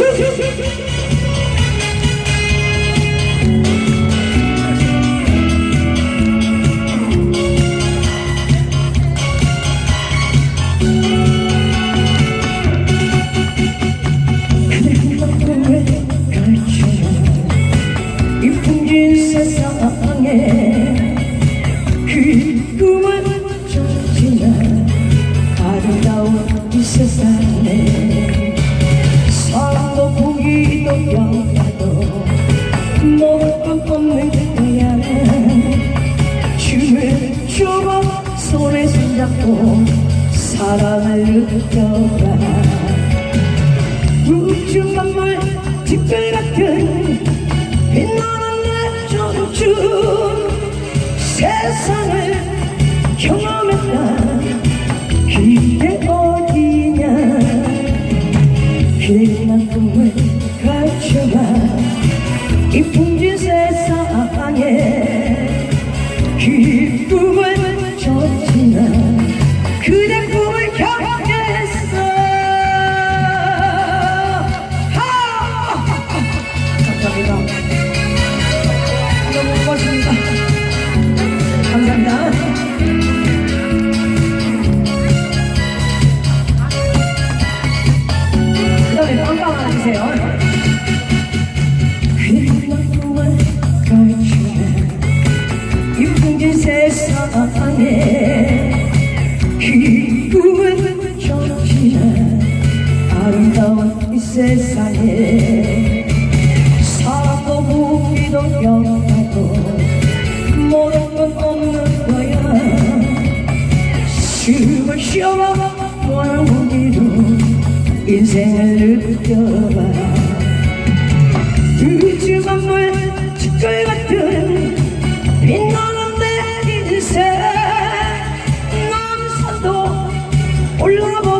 Woohoo! 嗯。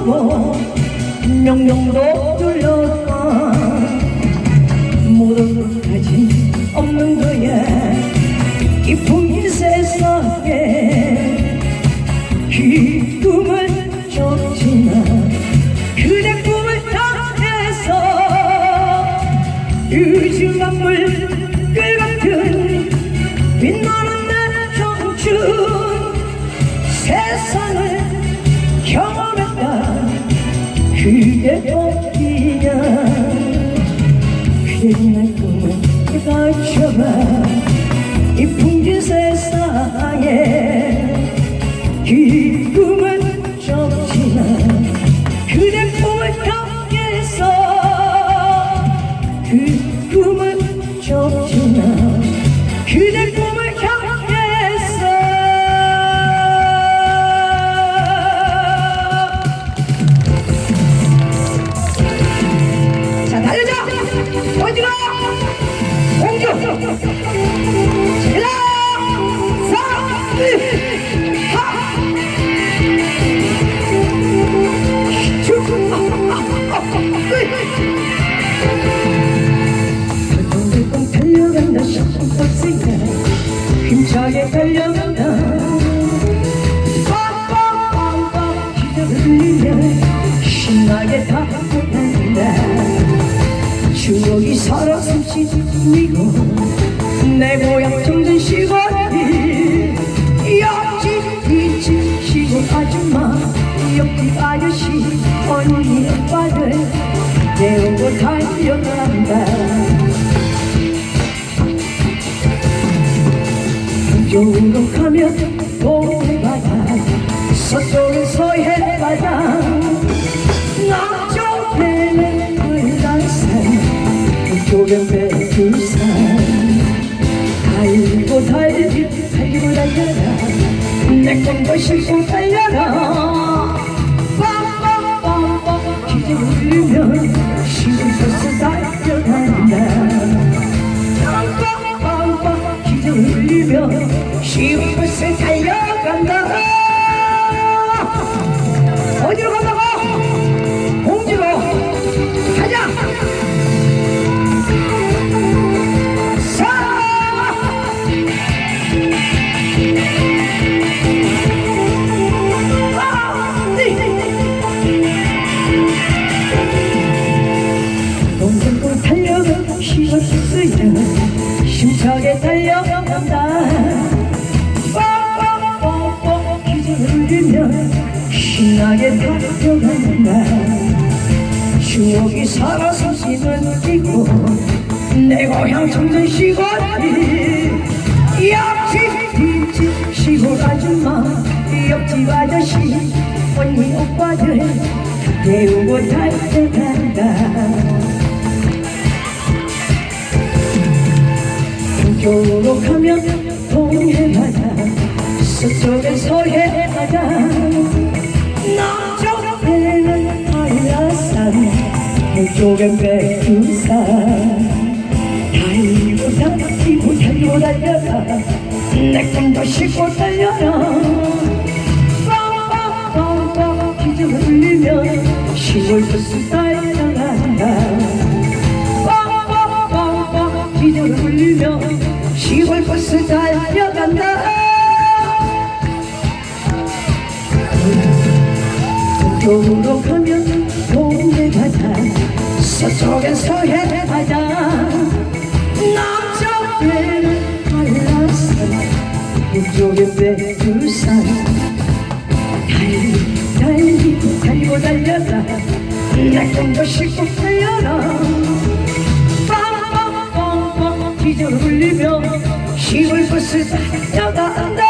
두려워 명령도 뚫렸다. 모든 것까지 없는 거야. 깊은 이 세상 들면 신나게 달려간다 추억이 살아 숨쉬고 내 모양 정든 시골이 옆집 이집 시골 아줌마 옆집 아저씨 어른이 오빠들 내오고 달려간다 여우로 가면 동바다 서쪽 세상 살고 살지 살고 달려라 내 건도 실고 달려라. 빰빰빰빰. 기지 울리면 신나게 바뀌어가는 날. 추억이 살아서 지는 뛰고 내 고향 청정 시골이 옆집 뒷집 시골 아줌마 옆집 아저씨 언니 오빠들 배우고 달려간다. 겨울로 가면 동해바다 서쪽에 서해바다. 북쪽엔 백두산. 달리고 달리고 달리고 달려라. 내 꿈도 싣고 달려라. 빵빵빵빵 기적을 울리며 시골 버스 달려간다. 빵빵빵빵 기적을 울리며 시골 버스 달려간다. 동쪽으로 가면 동해바다 서쪽엔 서해바다 남쪽에는 한라산 북쪽엔 백두산. 달리고 달리고 달리고 달려라 내 꿈도 싣고 달려라 빵빵빵빵 기적을 울리며 시골 버스 달려간다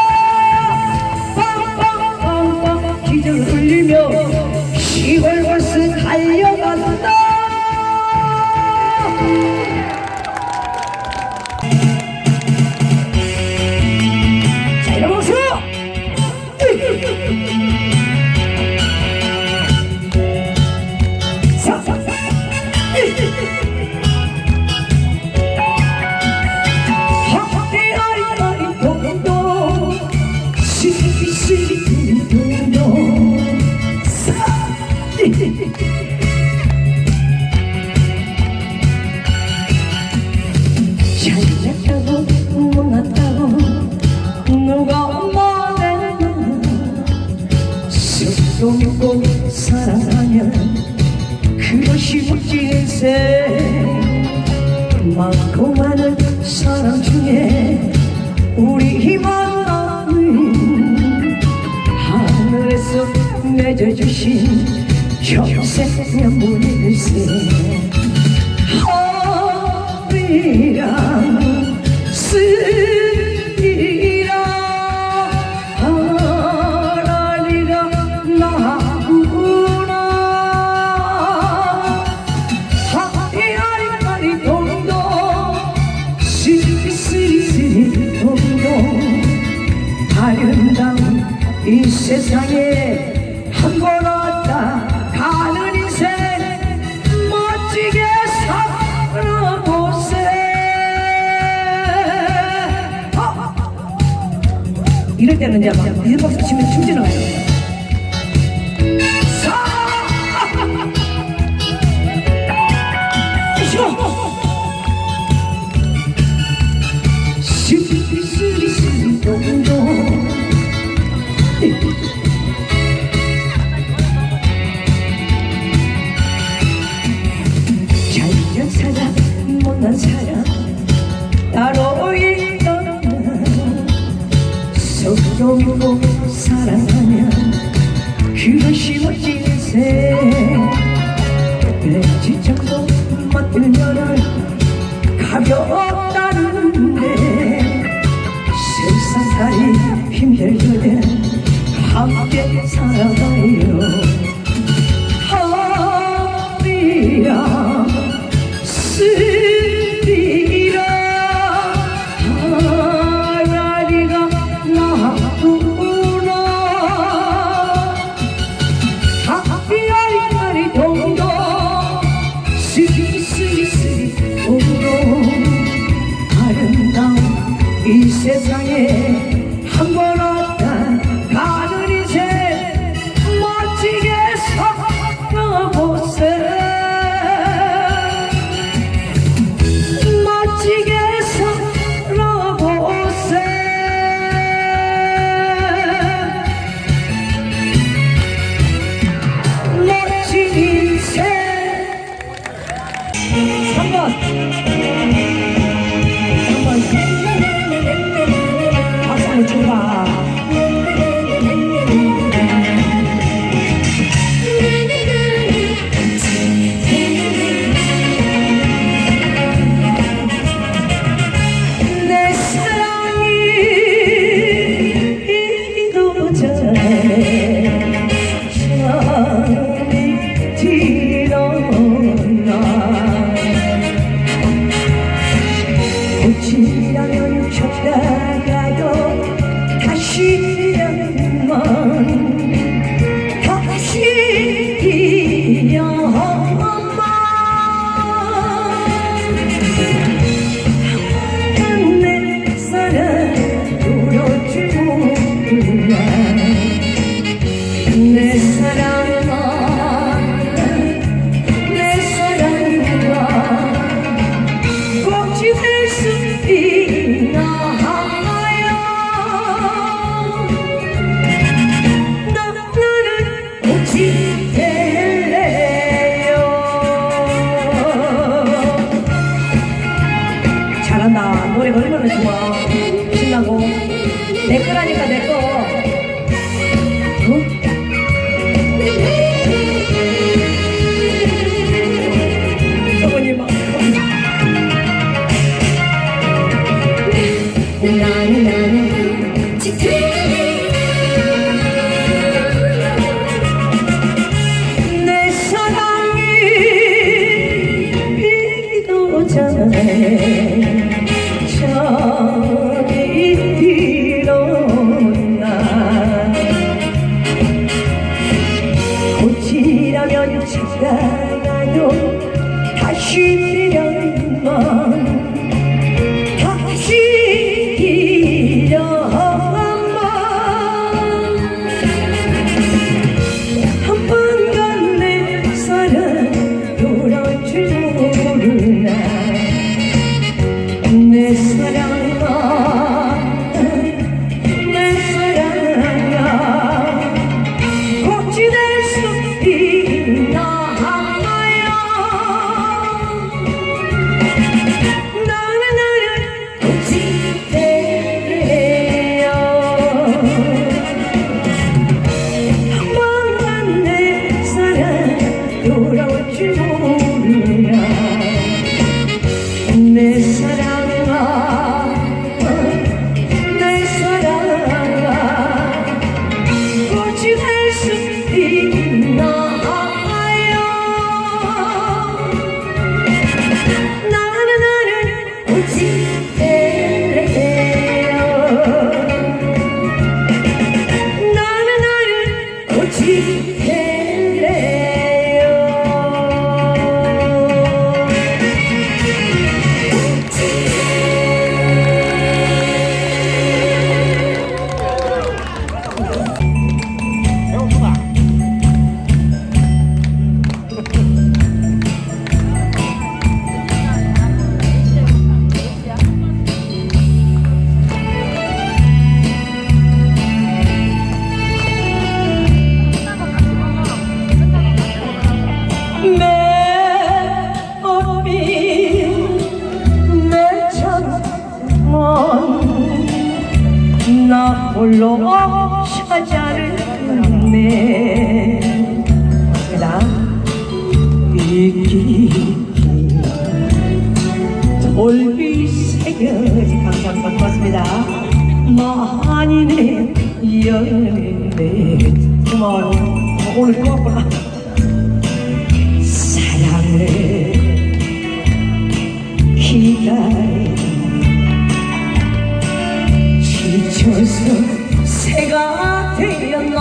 믿고 사랑하면 그것이 멋진 인생. 많고 많은 사랑 중에 우리 희망은 하늘에서 맺어주신 물새 허 세상에 한 번 왔다 가는 인생 멋지게 살아보세 어! 이럴 때는 이제 막 일박수 치면 춤지는 거예요 서 많이네 연애. 고마워요 오늘 고맙구나 사랑을 기다려 지쳐서 새가 되었나?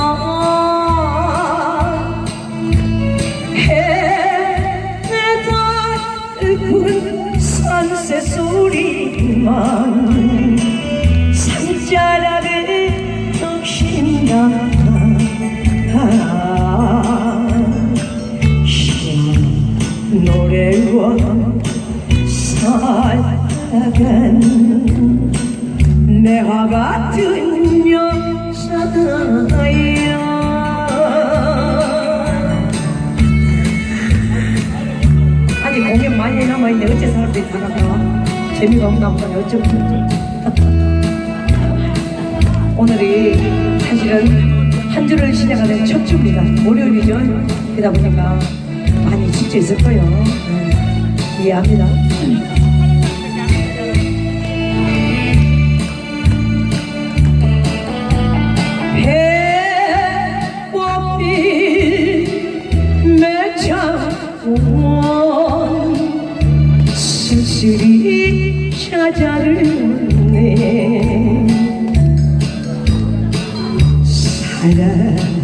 해에다 굵은 산새 소리만 아니 공연 많이 남아있는데 어째 사람들이 다 나가 재미가 없나 보다 어쩌고 오늘이 사실은 한 주를 시작하는 첫 주입니다. 월요일이죠. 그러다 보니까 많이 지쳐 있을 거예요. 음, 이해합니다. 해와빛 매창원 쓸쓸히 찾아르네 사랑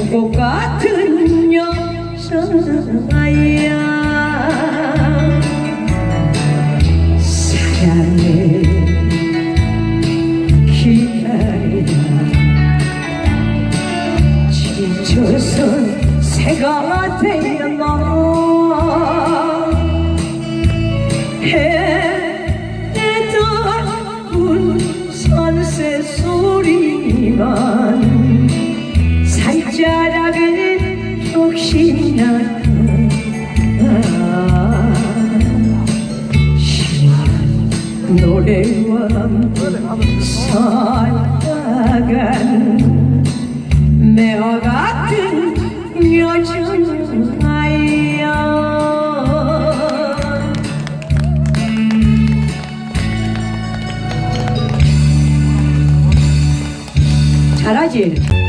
배 노래와 살아간 매화 같은 여자야 잘하지?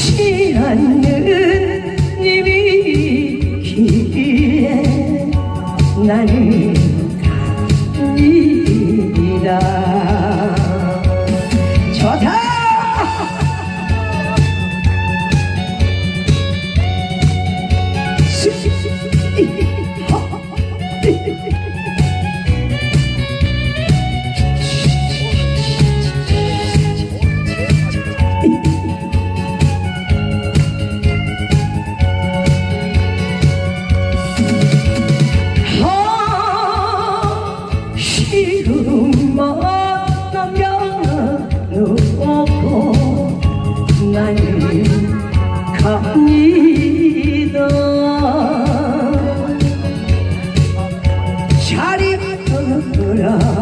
지 않는 님이 기에 나는 이이다 갑니다. 자리 떠나라.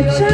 your child.